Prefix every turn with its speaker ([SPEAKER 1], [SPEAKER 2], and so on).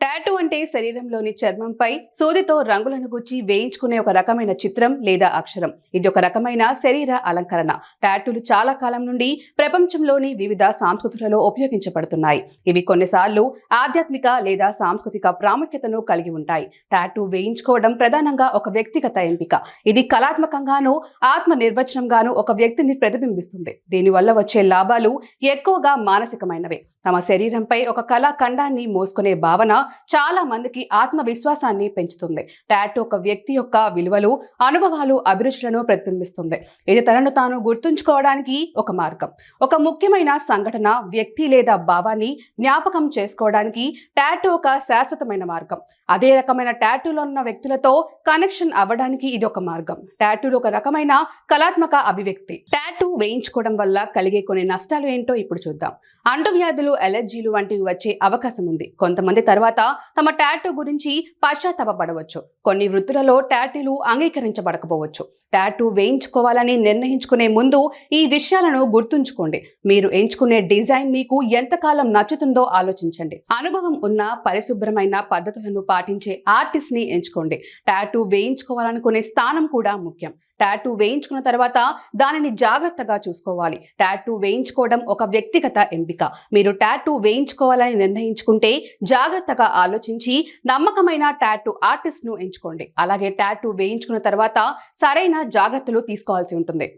[SPEAKER 1] Tattoo అంటే శరీరంలోని చర్మంపై సూదితో రంగులను గుచ్చి వేయించుకునే ఒక రకమైన చిత్రం లేదా అక్షరం. ఇది ఒక రకమైన శరీర అలంకరణ. టాటూలు చాలా కాలం నుండి ప్రపంచంలోని వివిధ సంస్కృతులలో ఉపయోగించబడుతున్నాయి. ఇవి కొన్నిసార్లు ఆధ్యాత్మిక లేదా సాంస్కృతిక ప్రాముఖ్యతను కలిగి ఉంటాయి. టాటూ వేయించుకోవడం ప్రధానంగా ఒక వ్యక్తిగత ఎంపిక. ఇది కళాత్మకంగాను ఆత్మ నిర్వచనంగానూ ఒక వ్యక్తిని ప్రతిబింబిస్తుంది. దీనివల్ల వచ్చే లాభాలు ఎక్కువగా మానసికమైనవే. తమ శరీరంపై ఒక కళాఖండాన్ని మోసుకునే భావన చాలా మందికి ఆత్మవిశ్వాసాన్ని పెంచుతుంది. టాటూ ఒక వ్యక్తి యొక్క విలువలు అనుభవాలు అభిరుచులను ప్రతిబింబిస్తుంది. ఇది తనను తాను గుర్తుంచుకోవడానికి ఒక మార్గం. ఒక ముఖ్యమైన సంఘటన వ్యక్తి లేదా భావాన్ని జ్ఞాపకం చేసుకోవడానికి టాటూ ఒక శాశ్వతమైన మార్గం. అదే రకమైన టాటూలో ఉన్న వ్యక్తులతో కనెక్షన్ అవ్వడానికి ఇది ఒక మార్గం. టాటూలు ఒక రకమైన కళాత్మక అభివ్యక్తి. టాటూ వేయించుకోవడం వల్ల కలిగే కొన్ని నష్టాలు ఏంటో ఇప్పుడు చూద్దాం. అంటువ్యాధులు ఎలర్జీలు వంటివి వచ్చే అవకాశం ఉంది. కొంతమంది తర్వాత తమ ట్యాటూ గురించి పశ్చాత్తాపడవచ్చు కొన్ని వృత్తులలో ట్యాటూలు అంగీకరించబడకపోవచ్చు. ట్యాటూ వేయించుకోవాలని నిర్ణయించుకునే ముందు ఈ విషయాలను గుర్తుంచుకోండి. మీరు ఎంచుకునే డిజైన్ మీకు ఎంతకాలం నచ్చుతుందో ఆలోచించండి. అనుభవం ఉన్న పరిశుభ్రమైన పద్ధతులను పాటించే ఆర్టిస్ట్ని ఎంచుకోండి. టాటూ వేయించుకోవాలనుకునే స్థానం కూడా ముఖ్యం. టాటూ వేయించుకున్న తర్వాత దానిని జాగ్రత్తగా చూసుకోవాలి. టాటూ వేయించుకోవడం ఒక వ్యక్తిగత ఎంపిక. మీరు టాటూ వేయించుకోవాలని నిర్ణయించుకుంటే జాగ్రత్తగా ఆలోచించి నమ్మకమైన టాటూ ఆర్టిస్ట్ను ఎంచుకోండి. అలాగే టాటూ వేయించుకున్న తర్వాత సరైన జాగ్రత్తలు తీసుకోవాల్సి ఉంటుంది.